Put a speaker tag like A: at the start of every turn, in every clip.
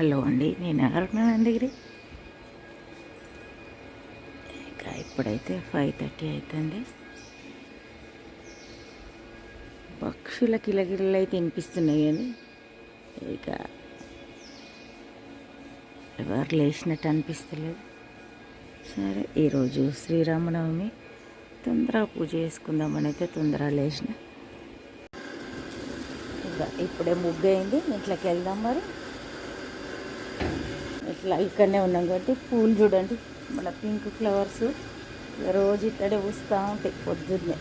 A: Hello అండి నేను ఎవరున్నానండి ఇంకా ఇప్పుడైతే ఫైవ్ థర్టీ అవుతుంది పక్షుల కిలకిలలు అయితే వినిపిస్తున్నాయి కానీ ఇక ఎవరు లేచినట్టు అనిపిస్తలేదు. సరే ఈరోజు శ్రీరామనవమి తొందరగా పూజ చేసుకుందామని అయితే తొందరగా లేచిన. ఇక ఇప్పుడే ముగ్గు అయింది ఇంట్లోకి వెళ్దాం మరి. ఇట్లా ఇక్కడనే ఉన్నాం కాబట్టి పూలు చూడండి మన పింక్ ఫ్లవర్స్ రోజు ఇక్కడే పూస్తూ ఉంటాయి పొద్దున్నే.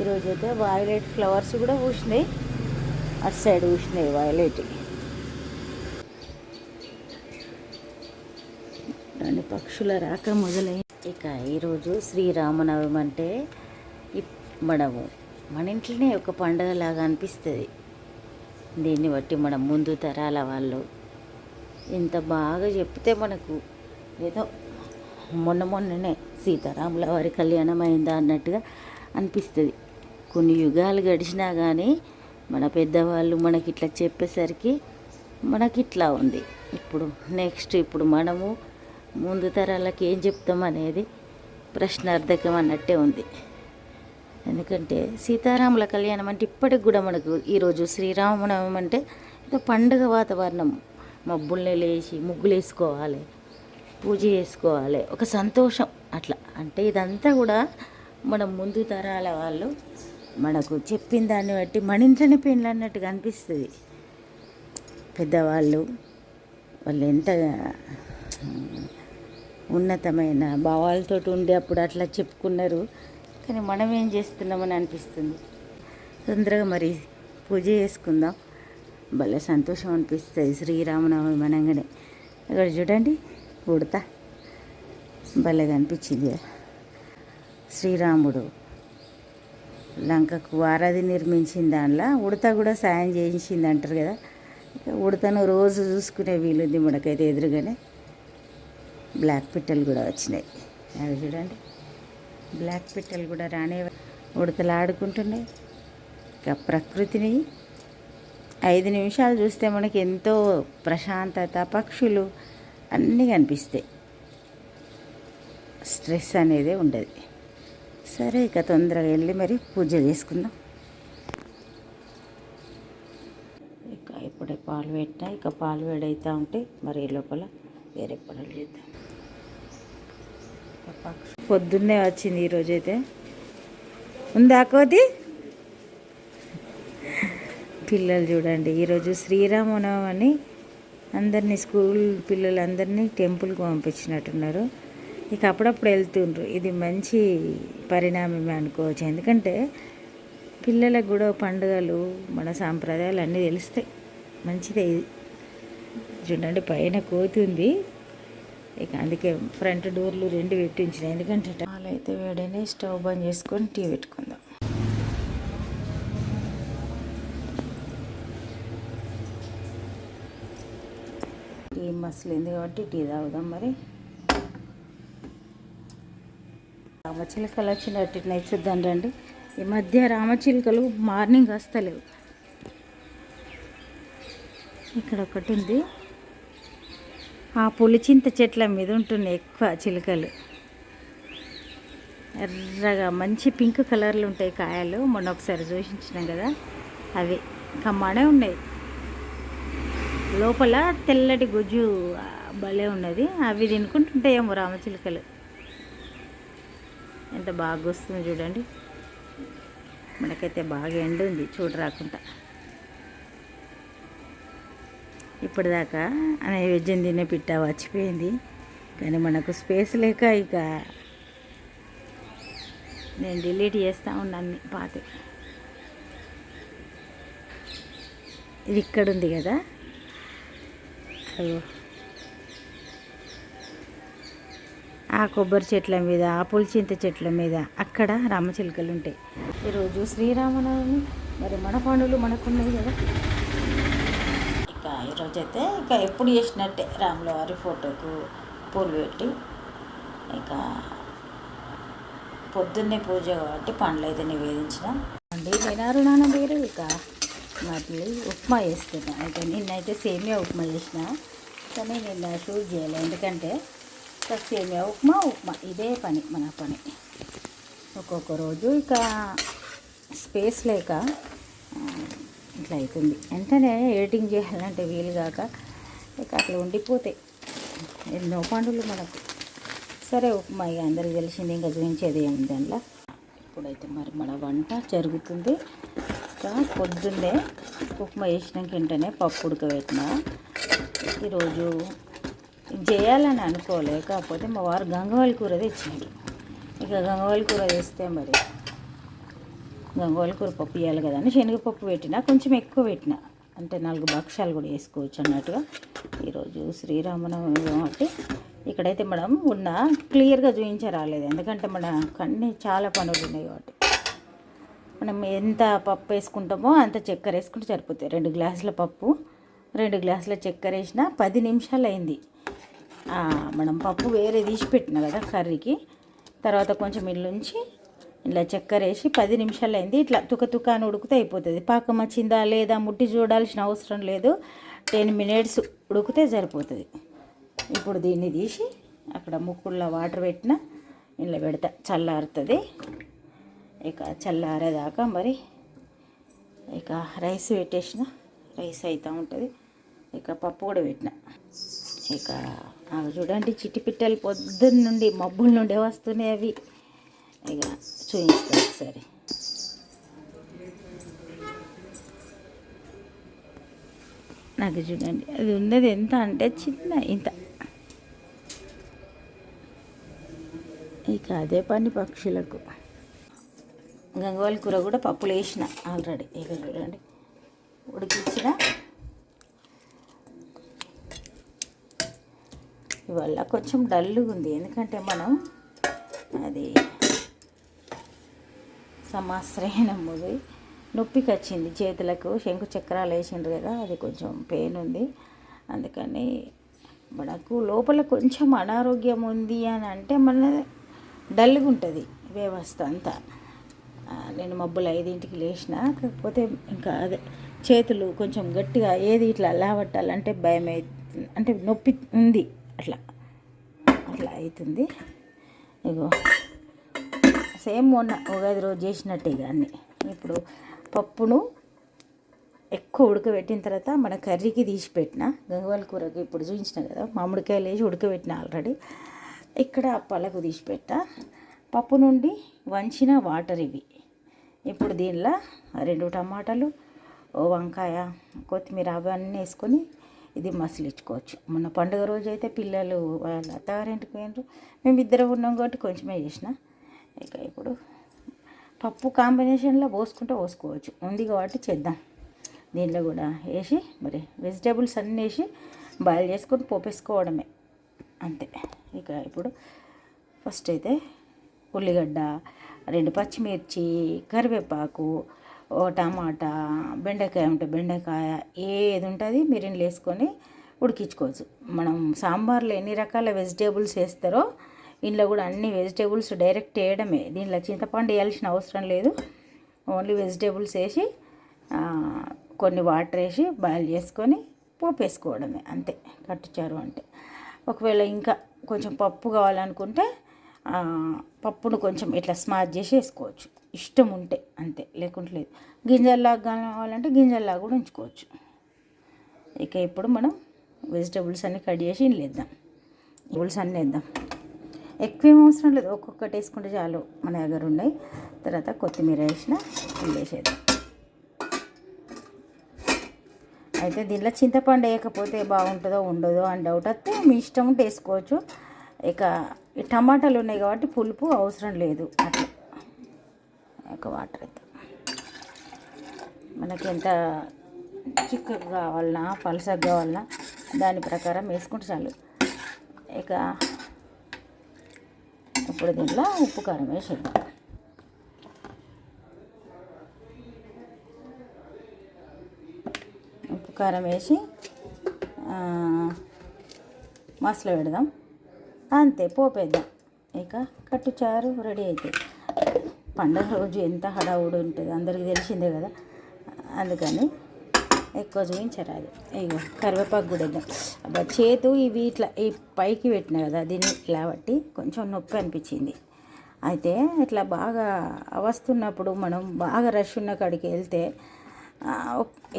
A: ఈరోజు అయితే వాయిలెట్ ఫ్లవర్స్ కూడా పూసినాయి అటు సైడ్ పూసినాయి వైలెట్ రెండు పక్షుల రాక మొదలైంది ఇక ఈరోజు శ్రీరామనవమి అంటే ఇప్- మనము మన ఇంట్లోనే ఒక పండగలాగా అనిపిస్తుంది. దీన్ని బట్టి మనం ముందు తరాల వాళ్ళు ఇంత బాగా చెప్తే మనకు ఏదో మొన్న మొన్ననే సీతారాముల వారి కళ్యాణం అయిందా అన్నట్టుగా అనిపిస్తుంది. కొన్ని యుగాలు గడిచినా కానీ మన పెద్దవాళ్ళు మనకి ఇట్లా చెప్పేసరికి మనకి ఇట్లా ఉంది. ఇప్పుడు నెక్స్ట్ ఇప్పుడు మనము ముందు తరాలకి ఏం చెప్తాం అనేది ప్రశ్నార్థకం అన్నట్టే ఉంది. ఎందుకంటే సీతారాముల కళ్యాణం అంటే ఇప్పటికి కూడా మనకు ఈరోజు శ్రీరామనవమి అంటే ఏదో పండుగ వాతావరణం. మబ్బుల్ని లేచి ముగ్గులు వేసుకోవాలి పూజ చేసుకోవాలి. ఒక సంతోషం అట్లా. అంటే ఇదంతా కూడా మన ముందు తరాల వాళ్ళు మనకు చెప్పిన దాన్ని బట్టి మన ఇంట్లోనే పెళ్ళి అన్నట్టుగా అనిపిస్తుంది పెద్దవాళ్ళు వాళ్ళు ఎంత ఉన్నతమైన భావాలతో ఉండి అప్పుడు అట్లా చెప్పుకున్నారు. కానీ మనం ఏం చేస్తున్నామని అనిపిస్తుంది. తొందరగా మరి పూజ చేసుకుందాం. భలే సంతోషం అనిపిస్తుంది శ్రీరామనవమి మనంగానే ఇక్కడ చూడండి ఉడత. భలేగా అనిపించింది శ్రీరాముడు లంకకు వారధి నిర్మించిన దానిలో ఉడత కూడా సాయం చేయించింది అంటారు కదా. ఉడతను రోజు చూసుకునే వీలుంది మనకైతే ఎదురుగానే. బ్లాక్ పిట్టలు కూడా వచ్చినాయి. అవి చూడండి. బ్లాక్ పిట్టలు కూడా రానే ఉడతలు ఆడుకుంటున్నాయి. ఇక ప్రకృతిని ఐదు నిమిషాలు చూస్తే మనకి ఎంతో ప్రశాంతత పక్షులు అన్నీ కనిపిస్తాయి. స్ట్రెస్ అనేది ఉండదు. సరే ఇక తొందరగా వెళ్ళి మరి పూజ చేసుకుందాం. ఇక ఇప్పుడే పాలు పెట్టినా ఇక పాలు వేడైతా ఉంటే మరి ఈ లోపల వేరే పనులు చేద్దాం. పక్షి పొద్దున్నే వచ్చింది ఈరోజు అయితే ఉందా కోతి? పిల్లలు చూడండి. ఈరోజు శ్రీరామనవమి అని అందరినీ స్కూల్ పిల్లలందరినీ టెంపుల్కి పంపించినట్టున్నారు. ఇక అప్పుడప్పుడు వెళ్తుండ్రు. ఇది మంచి పరిణామమే అనుకోవచ్చు. ఎందుకంటే పిల్లలకు కూడా పండుగలు మన సాంప్రదాయాలు అన్నీ తెలుస్తాయి. మంచిదే ఇది. చూడండి పైన కోతి ఉంది ఇక అందుకే ఫ్రంట్ డోర్లు రెండు పెట్టించినాయి ఎందుకంటే పాలు అయితే వేడనే స్టవ్ బంద్ చేసుకొని టీ పెట్టుకుందాం. టీ మసలింది కాబట్టి టీ తాగుదాం మరి. రామచిలుకలు వచ్చినట్టున్నాయి చూద్దాం రండి. ఈ మధ్య రామచిలుకలు మార్నింగ్ వస్తలేవు. ఇక్కడ ఒకటి ఉంది. ఆ పులిచింత చెట్ల మీద ఉంటున్నాయి ఎక్కువ చిలుకలు. ఎర్రగా మంచి పింక్ కలర్లు ఉంటాయి కాయలు. మొన్న ఒకసారి చూసించినాం కదా. అవి కమ్మాడే ఉన్నాయి. లోపల తెల్లటి గుజ్జు భలే ఉన్నది. అవి తినుకుంటుంటాయేమో రామచిలుకలు. ఎంత బాగా వస్తుంది చూడండి. మనకైతే బాగా ఎండు ఉంది చూడ రాకుండా. ఇప్పటిదాకా నైవేద్యం తినే పిట్ట వచ్చిపోయింది కానీ మనకు స్పేస్ లేక ఇక నేను డిలీట్ చేస్తూ ఉన్నాను పాత. ఇది ఇక్కడ ఉంది కదా? అయ్యో ఆ కొబ్బరి చెట్ల మీద ఆ పులిచింత చెట్ల మీద అక్కడ రామచిలుకలు ఉంటాయి. ఈరోజు శ్రీరామనవమి. మరి మన పనులు మనకున్నాయి కదా. ఇక ఈరోజు అయితే ఇక ఎప్పుడు చేసినట్టే రాముల వారి ఫోటోకు పూలు పెట్టి. ఇక పొద్దున్నే పూజ కాబట్టి పండ్లు అయితే నివేదించిన. అండి వినారు నాన్న మీరు ఇక. మళ్ళీ ఉప్మా వేస్తున్నా అయితే నిన్నైతే సేమియా ఉప్మా చేసిన కానీ నిన్న షూట్ చేయాలి. ఎందుకంటే సేమియా ఉప్మా ఉప్మా. ఇదే పని మన పని. ఒక్కొక్క రోజు ఇక స్పేస్ లేక ఇట్లా అవుతుంది వెంటనే ఎడిటింగ్ చేయాలంటే వీలు కాక ఇక అట్లా ఉండిపోతాయి ఎన్నో పండుగలు మనకు. సరే ఉప్మా ఇక అందరికి తెలిసింది ఇంకా చూపించేది ఏముంది దాంట్లో ఇప్పుడైతే మరి మన వంట జరుగుతుంది. ఇంకా పొద్దున్నే ఉప్మా వేసినాక వెంటనే పప్పు ఉడకబెట్టిన. ఈరోజు చేయాలని అనుకోలే కాకపోతే మా వారు గంగవాళ్ళ కూర తెచ్చినారు ఇక గంగవాళ్ళ కూర తెస్తే మరి గంగవాళ్ళ కూర పప్పు ఇవ్వాలి కదా అని శనగపప్పు పెట్టిన కొంచెం ఎక్కువ పెట్టిన. అంటే నాలుగు భక్షాలు కూడా వేసుకోవచ్చు అన్నట్టుగా ఈరోజు శ్రీరామనవమి కాబట్టి ఇక్కడైతే మనం ఉన్న క్లియర్గా చూపించరాలేదు. ఎందుకంటే మన కన్నీ చాలా పనులు ఉన్నాయి కాబట్టి. మనం ఎంత పప్పు వేసుకుంటామో అంత చక్కెర వేసుకుంటే సరిపోతాయి. రెండు గ్లాసుల పప్పు రెండు గ్లాసుల చక్కెర వేసిన పది నిమిషాలు అయింది. మనం పప్పు వేరే తీసి పెట్టిన కదా కర్రీకి. తర్వాత కొంచెం ఇల్లుంచి ఇలా చక్కెర వేసి పది నిమిషాలు అయింది. ఇట్లా తుక తుక అని ఉడికితే అయిపోతుంది. పాకం వచ్చిందా లేదా ముట్టి చూడాల్సిన అవసరం లేదు. టెన్ మినిట్స్ ఉడికితే సరిపోతుంది. ఇప్పుడు దీన్ని తీసి అక్కడ ముక్కుల్లో వాటర్ పెట్టిన ఇలా పెడతా చల్లారుతుంది. ఇక చల్లారేదాకా మరి ఇక రైస్ పెట్టేసిన రైస్ అవుతూ ఉంటుంది. ఇక పప్పు కూడా పెట్టిన. ఇక అవి చూడండి చిట్టి పిట్టలు పొద్దున్న నుండి మబ్బుల నుండే వస్తున్నాయి అవి. ఇక చూపిస్తాను ఒకసారి. నాకు చూడండి అది ఉన్నది ఎంత అంటే చిన్న ఇంత. ఇక అదే పని పక్షులకు. గంగవాళ్ళ కూర కూడా పప్పులు వేసిన ఆల్రెడీ. ఇక చూడండి. ఉడికించిన ఇవాళ కొంచెం డల్గా ఉంది. ఎందుకంటే మనం అది సమాశ్రయణముది నొప్పికి వచ్చింది చేతులకు శంకు చక్రాలు వేసిండ్రు కదా అది కొంచెం పెయిన్ ఉంది. అందుకని మనకు లోపల కొంచెం అనారోగ్యం ఉంది అని అంటే మన డల్గా ఉంటుంది వ్యవస్థ అంతా. నేను మబ్బులు ఐదింటికి లేచిన కాకపోతే ఇంకా అదే చేతులు కొంచెం గట్టిగా ఏది ఇట్లా లావట్టాలంటే భయం అవుతుంది అంటే నొప్పి ఉంది అట్లా అట్లా అవుతుంది ఇగో సేమ్ మొన్న ఉగాది రోజు చేసినట్టే కానీ అన్నీ. ఇప్పుడు పప్పును ఎక్కువ ఉడకబెట్టిన తర్వాత మన కర్రీకి తీసి పెట్టిన గంగవాల కూరకి ఇప్పుడు చూపించిన కదా మామిడికాయలు వేసి ఉడకబెట్టిన ఆల్రెడీ. ఇక్కడ అప్పాలకు తీసి పప్పు నుండి వంచిన వాటర్ ఇవి. ఇప్పుడు దీనిలో రెండు టమాటాలు ఓ వంకాయ కొత్తిమీర అవన్నీ వేసుకొని ఇది మసిలించుకోవచ్చు మొన్న పండుగ రోజు అయితే పిల్లలు వాళ్ళ అత్తగారింటికి పోయినారు మేము ఇద్దరం ఉన్నాం కాబట్టి కొంచెమే చేసిన. ఇక ఇప్పుడు పప్పు కాంబినేషన్లో పోసుకుంటే పోసుకోవచ్చు. ఉంది కాబట్టి చేద్దాం. దీనిలో కూడా వేసి మరి వెజిటేబుల్స్ అన్నీ వేసి బాయిల్ చేసుకొని పోపేసుకోవడమే. అంతే. ఇక ఇప్పుడు ఫస్ట్ అయితే ఉల్లిగడ్డ రెండు పచ్చిమిర్చి కరివేపాకు ఓ టమాటా బెండకాయ ఉంటే బెండకాయ ఏది ఉంటుంది మీరు వేసుకొని ఉడికించుకోవచ్చు. మనం సాంబార్లో ఎన్ని రకాల వెజిటేబుల్స్ వేస్తారో ఇంట్లో కూడా అన్ని వెజిటేబుల్స్ డైరెక్ట్ వేయడమే. దీనిలో చింతపండు వేయాల్సిన అవసరం లేదు. ఓన్లీ వెజిటేబుల్స్ వేసి కొన్ని వాటర్ వేసి బాయిల్ చేసుకొని పోపు వేసుకోవడమే అంతే. కట్టుచారు అంటే. ఒకవేళ ఇంకా కొంచెం పప్పు కావాలనుకుంటే పప్పును కొంచెం ఇట్లా స్మాష్ చేసి వేసుకోవచ్చు. ఇష్టం ఉంటే అంతే లేకుంటే లేదు. గింజల్లాగా కావాలంటే గింజల్లాగా కూడా ఉంచుకోవచ్చు. ఇక ఇప్పుడు మనం వెజిటేబుల్స్ అన్నీ కట్ చేసి ఇందులో వేద్దాం వెజిటేబుల్స్ అన్నీ వేద్దాం. ఎక్కువ ఏం అవసరం లేదు. ఒక్కొక్కటి వేసుకుంటే చాలు. మన దగ్గర ఉన్నాయి. తర్వాత కొత్తిమీర వేసిన వేసేద్దాం అయితే దీనిలో చింతపండు వేయకపోతే బాగుంటుందో ఉండదో అని డౌట్ వస్తే మీ ఇష్టం ఉంటే వేసుకోవచ్చు. ఇక ఈ టమాటాలు ఉన్నాయి కాబట్టి పులుపు అవసరం లేదు. అట్లా. ఒక వాటర్ అయితే. మనకి ఎంత చిక్కగా కావాలన్నా పలసగా కావాలన్నా దాని ప్రకారం వేసుకుంటే చాలు. ఇక ఇప్పుడు దీంట్లో ఉప్పు కారం వేసేద్దాం. ఉప్పు కారం వేసి ఆ, మసాలా పెడదాం. అంతే పోపేద్దాం. ఇక కట్టు చారు రెడీ అవుతుంది పండగ రోజు ఎంత హడావుడి ఉంటుంది అందరికీ తెలిసిందే కదా. అందుకని ఎక్కువ చూపించరాదు. ఇగో కరివేపాకు కూడా వేద్దాం. అబ్బా చేతు ఇవి ఇట్లా ఈ పైకి పెట్టిన కదా దీన్ని ఇలా బట్టి కొంచెం నొప్పి అనిపించింది. అయితే ఇట్లా బాగా అవస్తున్నప్పుడు మనం బాగా రష్ ఉన్న కాడికి వెళ్తే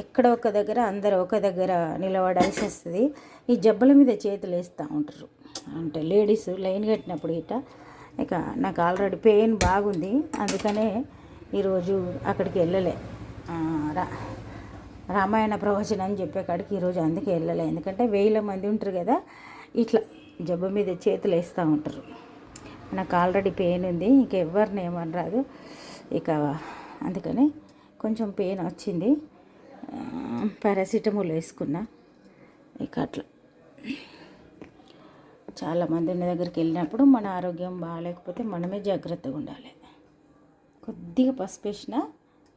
A: ఎక్కడ ఒక దగ్గర అందరు ఒక దగ్గర నిలబడాల్సి వస్తుంది. ఈ జబ్బల మీద చేతులు వేస్తూ ఉంటారు. అంటే లేడీస్ లైన్ కట్టినప్పుడు ఇట ఇక నాకు ఆల్రెడీ పెయిన్ బాగుంది. అందుకనే ఈరోజు అక్కడికి వెళ్ళలే. రా రామాయణ ప్రవచనం అని చెప్పే కాడికి ఈరోజు అందుకే వెళ్ళలే. ఎందుకంటే వేల మంది ఉంటారు కదా ఇట్లా జబ్బు మీద చేతులు వేస్తూ ఉంటారు. నాకు ఆల్రెడీ పెయిన్ ఉంది ఇంక ఎవరిని ఏమని రాదు. ఇక అందుకని కొంచెం పెయిన్ వచ్చింది. పారాసిటమాల్ వేసుకున్నా. ఇక అట్లా. చాలామంది ఉన్న దగ్గరికి వెళ్ళినప్పుడు మన ఆరోగ్యం బాగాలేకపోతే మనమే జాగ్రత్తగా ఉండాలి. కొద్దిగా పసుపు వేసిన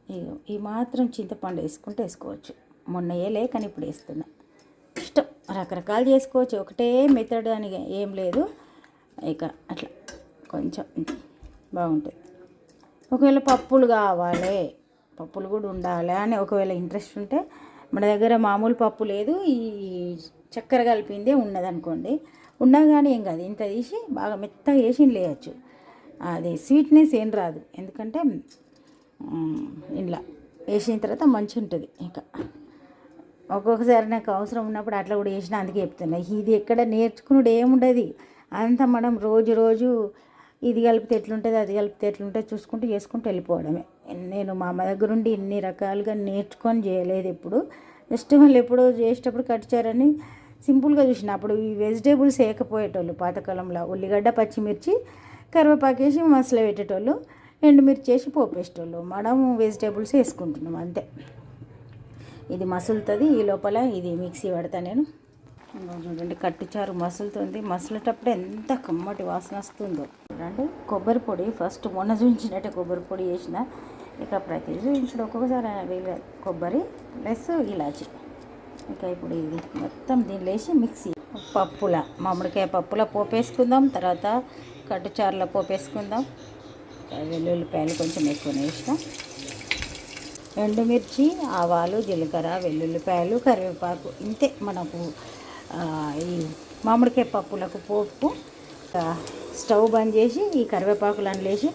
A: ఇగో ఈ మాత్రం చింతపండు వేసుకుంటే వేసుకోవచ్చు. మొన్న వేయలే కానీ ఇప్పుడు వేస్తున్నా. ఇష్టం. రకరకాలు చేసుకోవచ్చు. ఒకటే మెథడ్ అని ఏం లేదు. ఇక అట్లా కొంచెం బాగుంటుంది. ఒకవేళ పప్పులు కావాలి పప్పులు కూడా ఉండాలి అని ఒకవేళ ఇంట్రెస్ట్ ఉంటే మన దగ్గర మామూలు పప్పు లేదు. ఈ చక్కెర కలిపిందే ఉన్నదనుకోండి ఉన్నా కానీ ఏం కాదు. ఇంత తీసి బాగా మెత్తగా వేసి లేయచ్చు అది స్వీట్నెస్ ఏం రాదు. ఎందుకంటే ఇలా వేసిన తర్వాత మంచి ఉంటుంది. ఇంకా ఒక్కొక్కసారి నాకు అవసరం ఉన్నప్పుడు అట్లా కూడా వేసిన అందుకే చెప్తున్నా. ఇది ఎక్కడ నేర్చుకున్నాడు ఏముండదు. అంతా మనం రోజు రోజు ఇది కలిపితే ఎట్లుంటుంది అది కలిపితే ఎట్లుంటుంది చూసుకుంటూ చేసుకుంటూ వెళ్ళిపోవడమే. నేను మా అమ్మ దగ్గర ఉండి ఇన్ని రకాలుగా నేర్చుకొని చేయలేదు ఎప్పుడు. జస్ట్ వాళ్ళు ఎప్పుడో చేసేటప్పుడు కట్టించారని సింపుల్గా చూసిన. అప్పుడు ఈ వెజిటేబుల్స్ వేయకపోయేటోళ్ళు పాతకాలంలో ఉల్లిగడ్డ పచ్చిమిర్చి కరివేపాకు వేసి పెట్టేటోళ్ళు ఎండుమిర్చి వేసి పోపేసేటోళ్ళు మనం వెజిటేబుల్స్ వేసుకుంటున్నాం అంతే. ఇది మసులుతుంది ఈ లోపల ఇది మిక్సీ పడతా నేను. చూడండి కట్టుచారు మసులుతుంది మసలేటప్పుడు ఎంత కమ్మటి వాసన వస్తుందో. చూడండి కొబ్బరి పొడి. ఫస్ట్ మొన్న చూపించినట్టే కొబ్బరి పొడి వేసిన. ఇక ప్రతి చూపించడం. ఒక్కొక్కసారి వీలు కొబ్బరి ప్లస్ ఇలాచి. ఇంకా ఇప్పుడు ఇది మొత్తం దీనిలో వేసి మిక్సీ. పప్పుల మామిడికాయ పప్పుల పోపు వేసుకుందాం తర్వాత కట్టుచారుల పోపు వేసుకుందాం వెల్లుల్లిపాయలు కొంచెం ఎక్కువ వేసినాం ఎండుమిర్చి ఆవాలు జీలకర్ర వెల్లుల్లిపాయలు కరివేపాకు ఇంతే మనకు ఈ మామిడికాయ పప్పులకు పోపు. స్టవ్ బంద్ చేసి ఈ కరివేపాకులను వేసి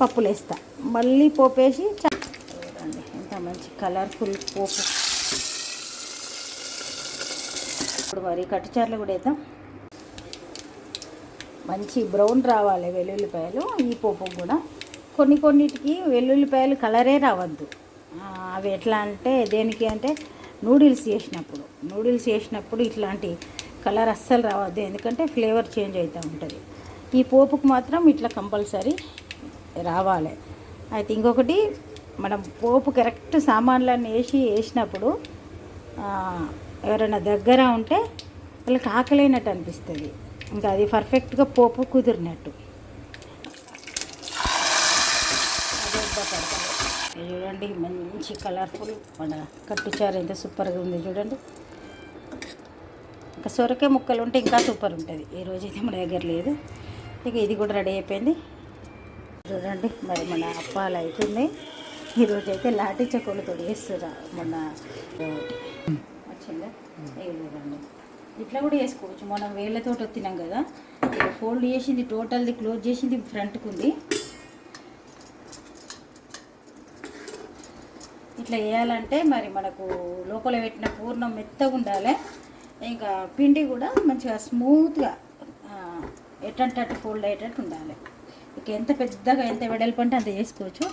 A: పప్పులు వేస్తా మళ్ళీ పోపు వేసి చూడండి ఎంత మంచి కలర్ఫుల్ పోపు. ఇప్పుడు మరి కట్టుచారులు కూడా వేద్దాం. మంచి బ్రౌన్ రావాలి వెల్లుల్లిపాయలు ఈ పోపు కూడా. కొన్ని కొన్నిటికి వెల్లుల్లిపాయలు కలరే రావద్దు. అవి ఎట్లా అంటే దేనికి అంటే నూడిల్స్ చేసినప్పుడు. నూడిల్స్ చేసినప్పుడు ఇట్లాంటి కలర్ అస్సలు రావద్దు. ఎందుకంటే ఫ్లేవర్ చేంజ్ అవుతూ ఉంటుంది. ఈ పోపుకు మాత్రం ఇట్లా కంపల్సరీ రావాలి. అయితే ఇంకొకటి మనం పోపు కరెక్ట్ సామాన్లన్నీ వేసి వేసినప్పుడు ఎవరైనా దగ్గర ఉంటే వాళ్ళకి ఆకలేనట్టు అనిపిస్తుంది. ఇంకా అది పర్ఫెక్ట్గా పోపు కుదిరినట్టు. చూడండి మంచి కలర్ఫుల్ మన కట్టుచారు ఎంత సూపర్గా ఉంది చూడండి. ఇంకా సొరకాయ ముక్కలు ఉంటే ఇంకా సూపర్ ఉంటుంది. ఈ రోజు అయితే మన దగ్గర లేదు. ఇక ఇది కూడా రెడీ అయిపోయింది. చూడండి మరి మన అప్పాలు అవుతుంది ఈరోజు అయితే లాఠీ చక్కులతో వేస్తురా మొన్న వచ్చిందా ఇక ఇట్లా కూడా వేసుకోవచ్చు మనం వేళ్ళతో వచ్చినాం కదా. ఫోల్డ్ చేసింది టోటల్ది క్లోజ్ చేసింది ఫ్రంట్కి ఉంది ఇట్లా వేయాలంటే మరి మనకు లోపల పెట్టిన పూర్ణం మెత్తగా ఉండాలి. ఇంకా పిండి కూడా మంచిగా స్మూత్గా ఎట్టంటే ఫోల్డ్ అయ్యేటట్టు ఉండాలి. ఇక ఎంత పెద్దగా ఎంత వెడల్పు అంటే అంత చేసుకోవచ్చు.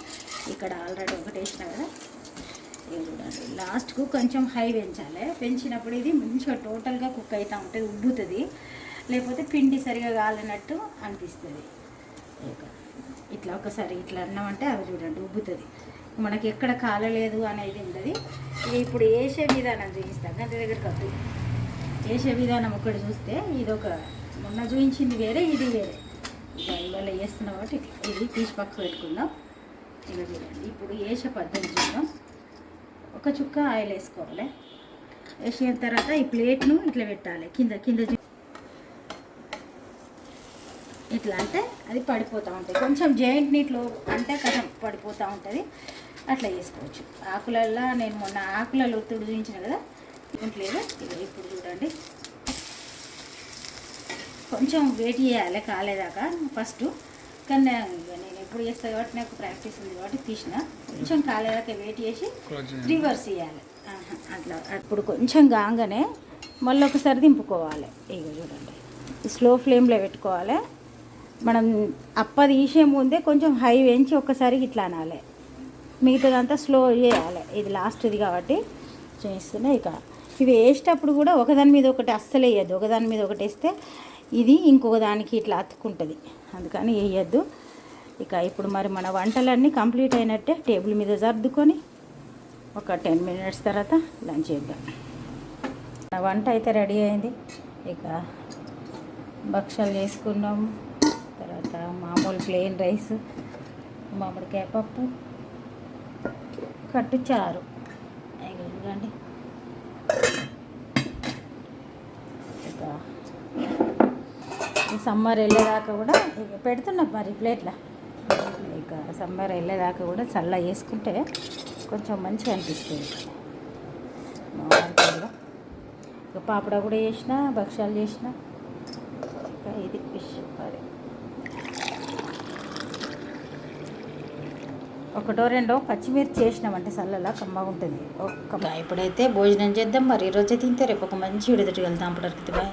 A: ఇక్కడ ఆల్రెడీ ఒకటి వేసిన కదా. ఇది చూడండి లాస్ట్కు కొంచెం హై పెంచాలి. పెంచినప్పుడు ఇది మంచిగా టోటల్గా కుక్ అవుతూ ఉంటుంది ఉబ్బుతుంది. లేకపోతే పిండి సరిగా కాలినట్టు అనిపిస్తుంది. ఇట్లా ఒకసారి ఇట్లా అన్నామంటే అవి చూడండి ఉబ్బుతుంది. మనకి ఎక్కడ కాలలేదు అనేది ఉండదు. ఇప్పుడు వేసే విధానం చూపిస్తాను గంట దగ్గర కద్దు వేసే విధానం ఒకటి చూస్తే ఇది ఒక మొన్న చూపించింది వేరే ఇది వేరే. ఇక ఇవాళ వేస్తున్నాం కాబట్టి ఇది తీసి పక్క పెట్టుకుందాం. ఇలా చూడండి. ఇప్పుడు వేసే పద్ధతి చూద్దాం. ఒక చుక్క ఆయిల్ వేసుకోవాలి. వేసిన తర్వాత ఈ ప్లేట్ను ఇట్లా పెట్టాలి. కింద కింద ఇట్లా అంటే అది పడిపోతూ ఉంటుంది. కొంచెం జాయింట్ నీటిలో అంటే కొంచెం పడిపోతూ ఉంటుంది.
B: అట్లా చేసుకోవచ్చు. ఆకులల్లో నేను మొన్న ఆకులలో ఒత్తుడు కదా? ఇంట్లో ఇప్పుడు చూడండి. కొంచెం వెయిట్ చేయాలి కాలేదాకా ఫస్ట్. కానీ నేను ఎప్పుడు చేస్తాను కాబట్టి నాకు ప్రాక్టీస్ ఉంది కాబట్టి తీసిన. కొంచెం కాలేదాకా వెయిట్ చేసి రివర్స్ చేయాలి. అట్లా. అప్పుడు కొంచెం కాగానే మళ్ళీ ఒకసారి దింపుకోవాలి. ఇక చూడండి. స్లో ఫ్లేమ్లో పెట్టుకోవాలి. మనం అప్ప తీసే ముందే కొంచెం హై వేయించి ఒక్కసారి ఇట్లా అనాలి. మిగతాదంతా స్లో చేయాలి. ఇది లాస్ట్ది కాబట్టి చేస్తూనే ఇక. ఇవి వేసేటప్పుడు కూడా ఒకదాని మీద ఒకటి అస్సలు వేయద్దు. ఒకదాని మీద ఒకటి వేస్తే ఇది ఇంకొక దానికి ఇట్లా అతుక్కుంటుంది. అందుకని వేయద్దు. ఇక ఇప్పుడు మరి మన వంటలన్నీ కంప్లీట్ అయినట్టే టేబుల్ మీద సర్దుకొని ఒక టెన్ మినిట్స్ తర్వాత లంచ్ చేద్దాం. మన వంట అయితే రెడీ అయింది. ఇక భక్షాలు చేసుకున్నాం. తర్వాత మామూలు ప్లెయిన్ రైస్ మామిడికాయ పప్పు కట్టు చారు. చూడండి ఇక ఈ సమ్మర్ వెళ్ళేదాకా కూడా ఇక పెడుతున్నా మరి ప్లేట్ల. ఇక సమ్మర్ వెళ్ళేదాకా కూడా చల్ల వేసుకుంటే కొంచెం మంచిగా అనిపిస్తుంది. ఇక పాపడ కూడా చేసిన భక్ష్యాలు చేసిన. ఇక ఇది ఫిష్ మరి. ఒకటో రెండో పచ్చిమిర్చి చేసినామంటే చల్లలా కమ్మగా ఉంటుంది ఒక్క ఇప్పుడైతే భోజనం చేద్దాం మరి. ఈరోజు తింటే రేపు ఒక మంచి విడదటి వెళ్తాం అప్పటికి బాయ్.